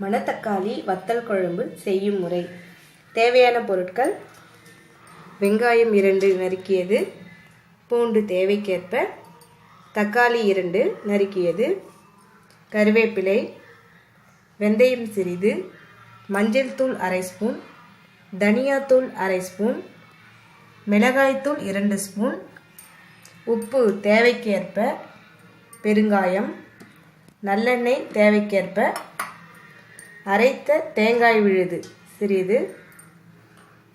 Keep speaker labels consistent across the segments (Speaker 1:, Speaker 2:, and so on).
Speaker 1: மணத்தக்காளி வத்தல் குழம்பு செய்யும் முறை. தேவையான பொருட்கள் வெங்காயம் இரண்டு நறுக்கியது. பூண்டு தேவைக்கேற்ப. தக்காளி இரண்டு நறுக்கியது. கருவேப்பிலை வெந்தயம் சிறிது. மஞ்சள் தூள் அரை ஸ்பூன். தனியாத்தூள் அரை ஸ்பூன். மிளகாய்த்தூள் இரண்டு ஸ்பூன். உப்பு தேவைக்கேற்ப. பெருங்காயம். நல்லெண்ணெய் தேவைக்கேற்ப. அரைத்த தேங்காய் விழுது. சிறிது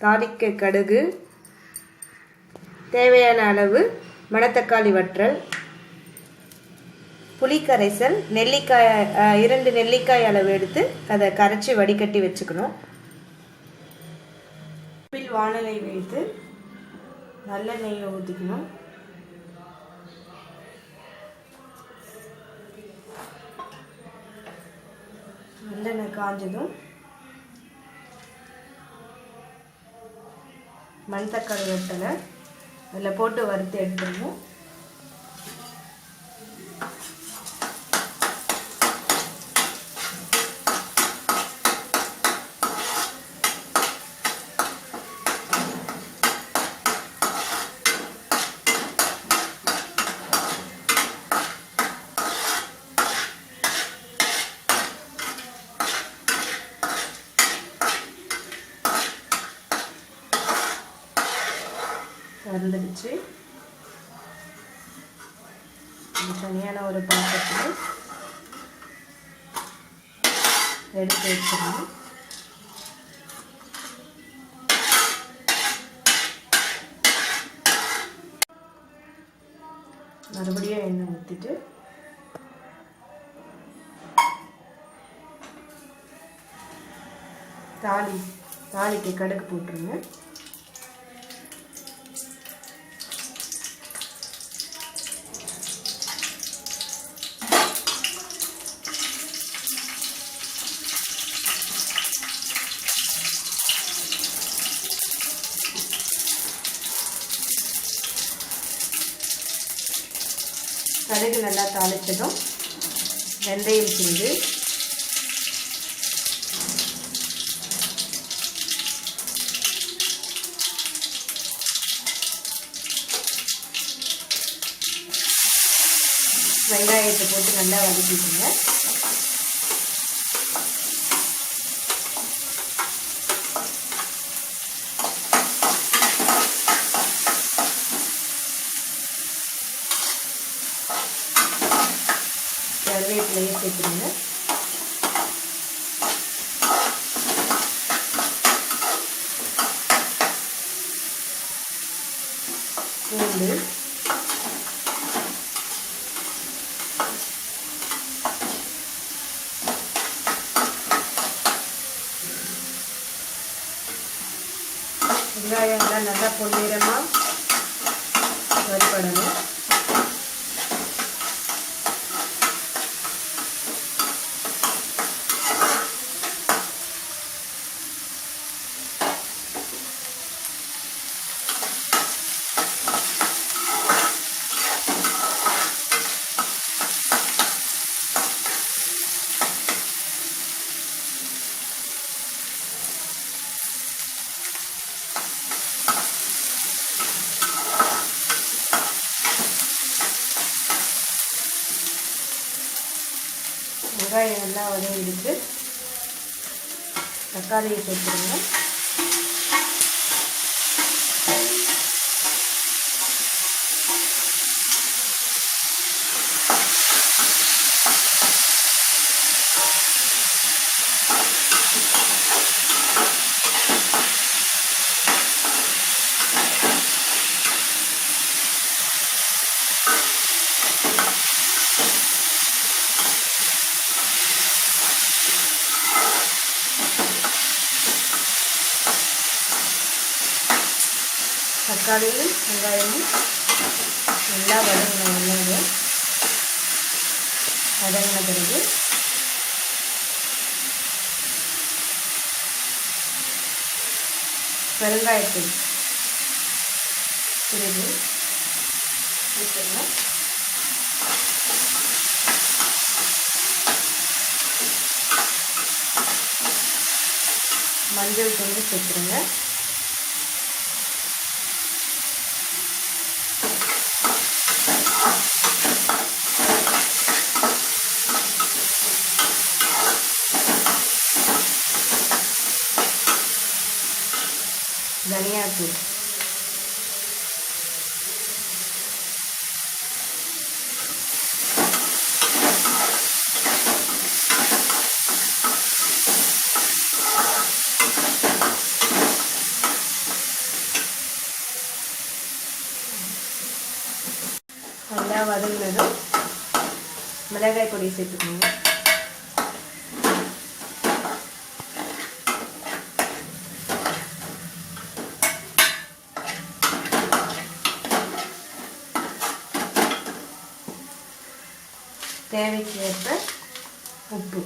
Speaker 1: தாளிக்க கடுகு தேவையான அளவு மணத்தக்காளி வற்றல் புளிக்கரைசல் நெல்லிக்காய் இரண்டு நெல்லிக்காய் அளவு எடுத்து அதை கரைச்சி வடிகட்டி வச்சுக்கணும். வானலை வைத்து நல்லெண்ணெயை ஊற்றிக்கணும் நல்லெண்ணெய் காஞ்சதும் மண் தக்காளி வெட்டலை. அதில் போட்டு வறுத்து எடுத்துடணும். வந்துடுச்சு தனியான ஒரு பாத்திரத்தில் எடுத்து வச்சிடணும். மறுபடியும் எண்ணெய் ஊற்றிட்டு தாலி தாலிக்கு கடுகு போட்டுருங்க. கடுகு நல்லா தாளிச்சதும் வெந்தயம் சிந்து வெங்காயத்தை போட்டு நல்லா வதக்கிக்கோங்க கருவேப்பிலையை சேர்த்துருங்க பூண்டு. வெங்காயம்லாம் நல்லா பொன்னிறமாக வறுபடணும். வெங்காயம் நல்லா வதங்கிடுச்சு. தக்காளியை சேர்த்துருங்க தக்காளியும் வெங்காயமும் நல்லா வதங்கின வெங்காயம் வதங்கின பிறகு பெருங்காயத்தூள். பிறகு ஊற்றணும் மஞ்சள் தூள் சேர்த்துருங்க. தனியாத்தூள் நல்லா வதங்கினதும் மிளகாய் பொடியை சேர்த்துக்கோங்க. தேவைக்கு ஏற்ப உப்பு.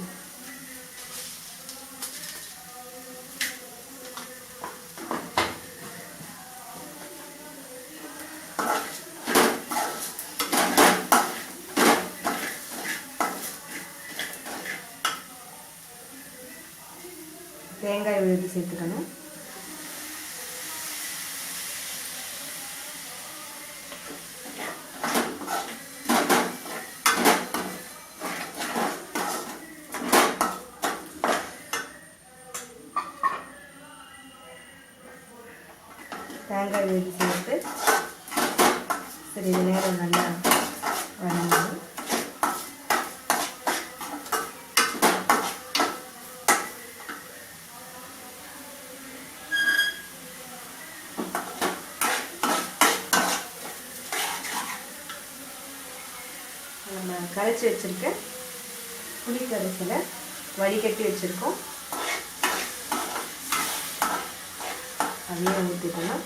Speaker 1: தேங்காய் விழுது சேர்த்துக்கணும். தேங்காய் விழுது சேர்த்து சிறிது நேரம் நல்லா வணங்கணும் நம்ம கரைச்சி வச்சுருக்க புளி கரைசலை வடிகட்டி வச்சுருக்கோம். அதையும் ஊற்றிக்கலாம்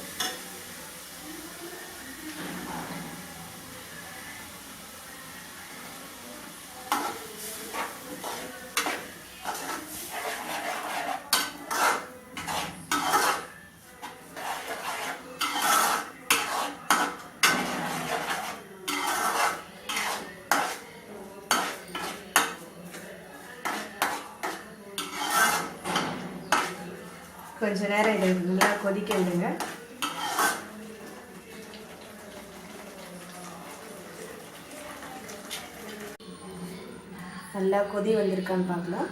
Speaker 1: கொஞ்ச நேரம் இதை நல்லா கொதிக்க விடுங்க. நல்லா கொதி வந்திருக்கான்னு பார்க்கலாம்.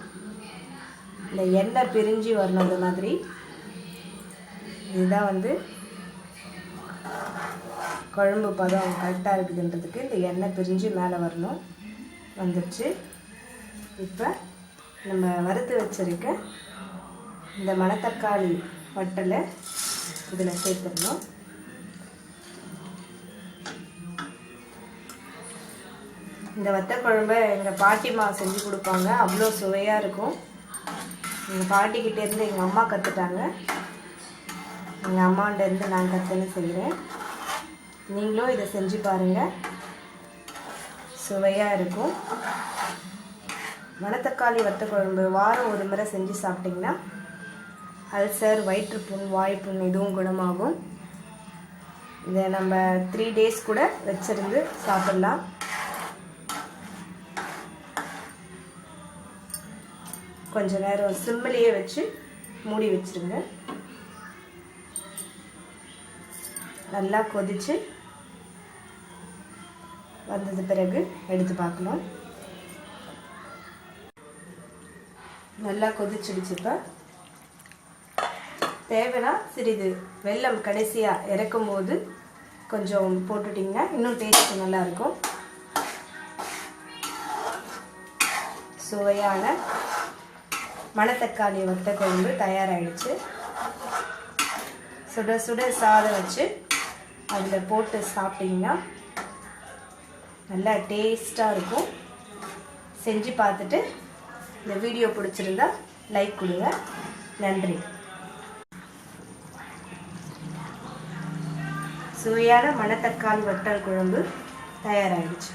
Speaker 1: இந்த எண்ணெய் பிரிஞ்சு வரணும் அந்த மாதிரி. இதுதான் வந்து குழம்பு பதம் கரெக்டாக இருக்குதுன்றதுக்கு இந்த எண்ணெய் பிரிஞ்சு மேலே வரணும். வந்துடுச்சு இப்போ நம்ம வறுத்து வச்சுருக்க இந்த மணத்தக்காளி வட்டலை இதில் சேர்த்துடணும். இந்த வத்த குழம்பை எங்கள் பாட்டிமா செஞ்சு கொடுப்பாங்க. அவ்வளோ சுவையாக இருக்கும். எங்கள் பாட்டிக்கிட்டேருந்து எங்கள் அம்மா கற்றுட்டாங்க எங்கள் அம்மாண்டேருந்து நான் கற்றுன்னு செய்கிறேன் நீங்களும் இதை செஞ்சு பாருங்கள் சுவையாக இருக்கும். மணத்தக்காளி வத்த குழம்பு வாரம் ஒரு முறை செஞ்சு சாப்பிட்டிங்கன்னா அல்சர் வயிற்றுப்புண் வாய்ப்புண் இதுவும் குணமாகும். இதை நம்ம த்ரீ டேஸ் கூட வச்சிருந்து சாப்பிடலாம். கொஞ்ச நேரம் சிம்மிலேயே வச்சு மூடி வச்சிருங்க. நல்லா கொதிச்சு வந்தது பிறகு எடுத்து பார்க்கலாம். நல்லா கொதிச்சிடுச்சுப்பா தேவைன்னா சிறிது வெல்லம் கடைசியாக இறக்கும் போது கொஞ்சம் போட்டுட்டிங்கன்னா இன்னும் டேஸ்ட் நல்லாயிருக்கும். சுவையான மணத்தக்காளி வத்த குழம்பு தயாராகிடுச்சு சுட சுட சாதம் வச்சு அதில் போட்டு சாப்பிட்டிங்கன்னா நல்லா டேஸ்ட்டாக இருக்கும். செஞ்சு பார்த்துட்டு இந்த வீடியோ பிடிச்சிருந்தா லைக் கொடுங்க. நன்றி. சுவையான மணத்தக்காளி வட்டல் குழம்பு தயாராகிடுச்சு